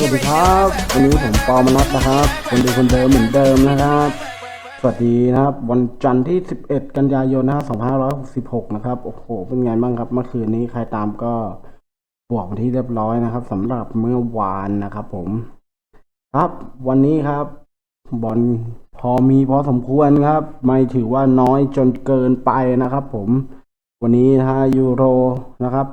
สวัสดีครับ วันนี้ผมปอมนัสนะครับ คนดีคนเดิมเหมือนเดิมนะครับ สวัสดีนะครับ วันจันทร์ที่ 11 กันยายนนะครับ2566 นะครับ โอ้โห เป็นไงบ้างครับ เมื่อคืนนี้ใครตามก็บอกวันที่เรียบร้อยนะครับสำหรับเมื่อวานนะครับ ผม ครับวันนี้ครับ บอลพอมีพอสมควรครับ ไม่ถือว่าน้อยจนเกินไปนะครับ ผม วันนี้นะฮะยูโรนะครับ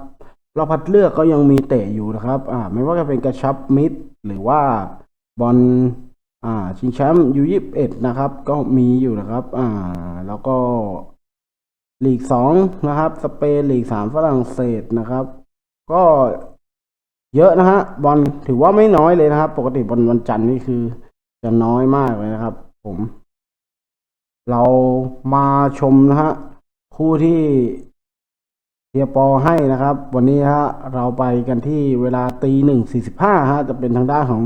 เรอบคัดเลือกก็ยังมีเตะอยู่นะครับอ่าไม่ว่าจะเป็นกระชับมิดหรือว่าบอลอ่าชิงแชมป์ยูยิบเอ็ดนะครับ ก็มีอยู่นะครับอ่าแล้วก็ลีกสองนะครับ สเปนลีกสามฝรั่งเศสนะครับ ก็เยอะนะฮะบอลถือว่าไม่น้อยเลยนะครับ ปกติบอลวันจันทร์นี่คือ จะน้อยมากเลยนะครับ ผม เรามาชมนะฮะคู่ที่ เฮียปอให้นะครับ วันนี้ฮะเราไปกันที่เวลาตีหนึ่งสี่สิบห้าฮะจะเป็นทางด้านของ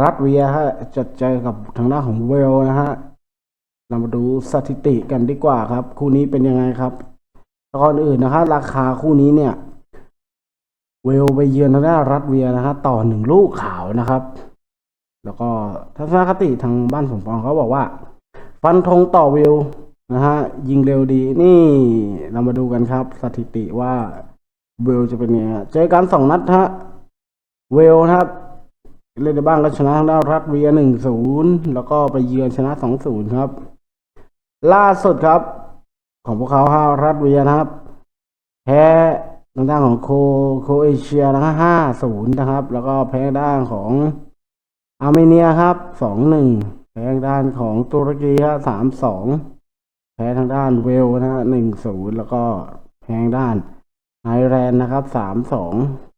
รัสเวียฮะจะเจอกับทางด้านของเวลนะฮะเรามาดูสถิติกันดีกว่าครับ คู่นี้เป็นยังไงครับก่อนอื่นนะครับราคาคู่นี้เนี่ย เวลไปเยือนทางด้านรัสเวียนะฮะต่อหนึ่งลูกขาวนะครับ แล้วก็ทัศนคติทางบ้านสมปองเขาบอกว่า ฟันธงต่อเวล นะฮะยิงเร็วดีนี่เรามาดูกันครับ สถิติว่าเวลจะเป็นไงฮะเจอกันสองนัดฮะเวลครับ เล่นในบ้านก็ชนะทางด้านรัสเวียหนึ่งศูนย์แล้วก็ไปเยือนชนะสองศูนย์ครับ ล่าสุดครับ ของพวกเขาฮะรัสเวียนะครับแพ้ทางด้านของโคโคเอเชียนะฮะห้าศูนย์นะครับ แล้วก็แพ้ทางด้านของอาร์เมเนียครับสองหนึ่งแพ้ทางด้านของตุรกีฮะสามสอง พ้ทางด้านเวลนะฮะหนึ่งศูนย์แล้วก็แพ้ทางด้านไอร์แลนด์นะครับสามสอง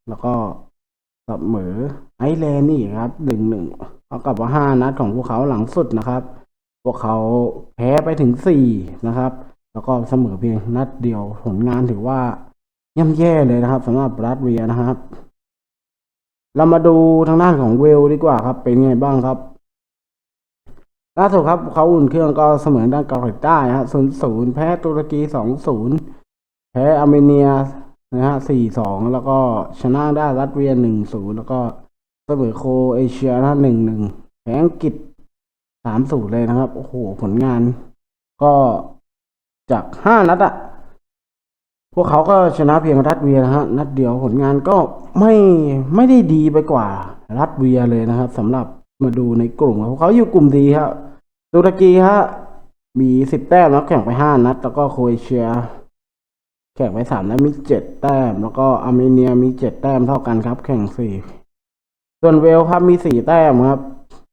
แล้วก็เสมอไอร์แลนด์นี่ครับหนึ่งหนึ่งเท่ากับว่าห้านัดของพวกเขาหลังสุดนะครับ พวกเขาแพ้ไปถึงสี่นะครับ แล้วก็เสมอเพียงนัดเดียวผลงานถือว่าย่ำแย่เลยนะครับสำหรับรัสเวียนะครับ เรามาดูทางด้านของเวลดีกว่าครับ เป็นไงบ้างครับ ล่าสุดครับเขาอุ่นเครื่องก็เสมอด้านเกาหลีใต้ฮะศูนย์ศูนย์แพ้ตุรกีสองศูนย์แพ้อาร์เมเนียนะฮะสี่สองแล้วก็ชนะได้รัสเวียหนึ่งศูนย์แล้วก็เสมอโคเอเชียนะหนึ่งหนึ่งแพ้อังกฤษสามศูนย์เลยนะครับ โอ้โห ผลงาน ก็จากห้านัดอะพวกเขาก็ชนะเพียงรัสเวียนะฮะ นัดเดียวผลงานก็ไม่ไม่ได้ดีไปกว่ารัสเวียเลยนะครับสำหรับ มาดูในกลุ่มของพวกเขาอยู่กลุ่มดีครับตุรกีฮะมีสิบแต้มแล้วแข่งไปห้านัด แล้วก็โครเอเชีย แข่งไปสามนัดมีเจ็ดแต้ม แล้วก็อาร์เมเนียมีเจ็ดแต้มเท่ากันครับ แข่งสี่ส่วนเวลครับมีสี่แต้มครับ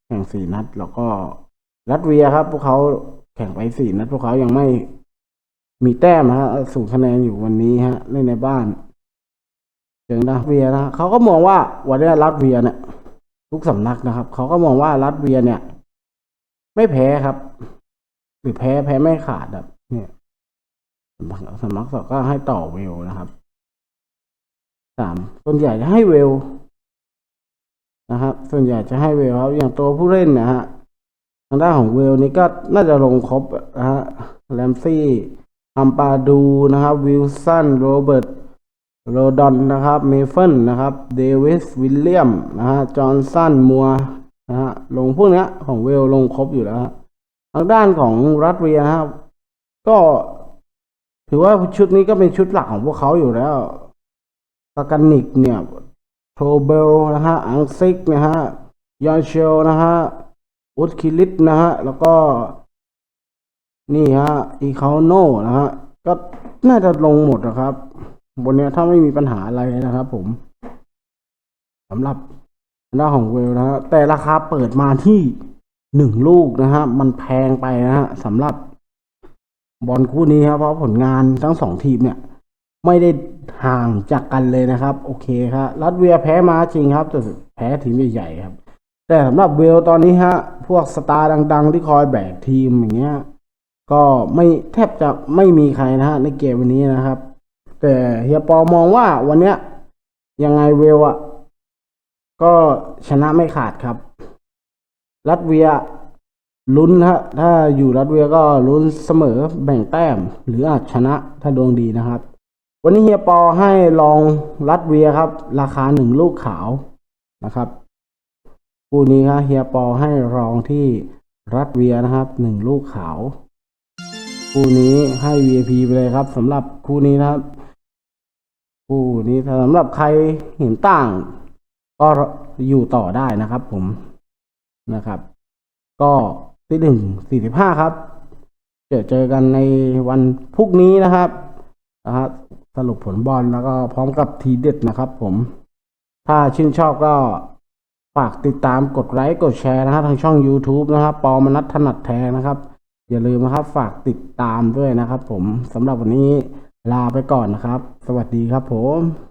แข่งสี่นัด แล้วก็รัสเวียครับ พวกเขาแข่งไปสี่นัด พวกเขายังไม่มีแต้มนะฮะสูงคะแนนอยู่วันนี้ฮะเล่นในบ้านเจอรัสเวียนะเขาก็มองว่าวันนี้รัสเวียเนี่ย ทุกสำนักนะครับ เขาก็มองว่ารัสเวียเนี่ย ไม่แพ้ครับ หรือแพ้แพ้ไม่ขาดแบบเนี่ยสำนักสำนักสองก็ให้ต่อเวลนะครับสามส่วนใหญ่จะให้เวลนะครับ ส่วนใหญ่จะให้เวลครับ อย่างตัวผู้เล่นนะฮะทางด้านของเวลนี่ก็น่าจะลงครบนะฮะแรมซี่อัมปาดูนะครับ วิลสัน โรเบิร์ต โรดอนนะครับ เมเฟิลนะครับ เดวิส วิลเลียม นะฮะ จอห์นสัน มัว นะฮะ ลงพวกเนี้ยของเวลลงครบอยู่แล้วทางด้านของรัสเวียนะครับ ก็ถือว่าชุดนี้ก็เป็นชุดหลักของพวกเขาอยู่แล้วสกันนิกเนี่ย โทเบลนะฮะ อังซิกนะฮะ ยอนเชลนะฮะ อุดคิลิตนะฮะ แล้วก็ นี่ฮะ อีคาโนนะฮะ ก็น่าจะลงหมดนะครับ บนเนี้ยถ้าไม่มีปัญหาอะไรนะครับ ผมสำหรับหน้าของเวลนะฮะแต่ราคาเปิดมาที่หนึ่งลูกนะฮะมันแพงไปนะฮะสำหรับบอลคู่นี้ครับเพราะผลงานทั้งสองทีมเนี่ย ไม่ได้ห่างจากกันเลยนะครับ โอเคครับรัสเวียแพ้มาจริงครับแต่แพ้ทีมใหญ่ๆครับ แต่สำหรับเวลตอนนี้ฮะ พวกสตาร์ดัง ๆ ที่คอยแบกทีมอย่างเงี้ย ก็ไม่แทบจะไม่มีใครนะฮะในเกมวันนี้นะครับ แต่เฮียปอมองว่าวันเนี้ยยังไงเวลอะก็ชนะไม่ขาดครับ รัสเวียลุ้นฮะถ้าอยู่รัสเวียก็ลุ้นเสมอแบ่งแต้ม หรืออาจชนะถ้าดวงดีนะครับ วันนี้เฮียปอให้ลองรัสเวียครับ ราคาหนึ่งลูกขาวนะครับคู่นี้ครับเฮียปอให้รองที่รัดเวียนะครับหนึ่งลูกขาวคู่นี้ให้ VIP ไปเลยครับสำหรับคู่นี้นะครับ คู่นี้สำหรับใครเห็นต่าง ก็อยู่ต่อได้นะครับผมนะครับ ก็ที่หนึ่งสี่สิบห้าครับเจอเจอกันในวันพรุ่งนี้นะครับนะฮะสรุปผลบอลแล้วก็พร้อมกับทีเด็ดนะครับ ผม ถ้าชื่นชอบก็ฝากติดตามกดไลค์กดแชร์นะครับทางช่อง YouTube นะครับปอมนัทถนัดแทงนะครับ อย่าลืมนะครับ ฝากติดตามด้วยนะครับ ผมสำหรับวันนี้ ลาไปก่อนนะครับ สวัสดีครับผม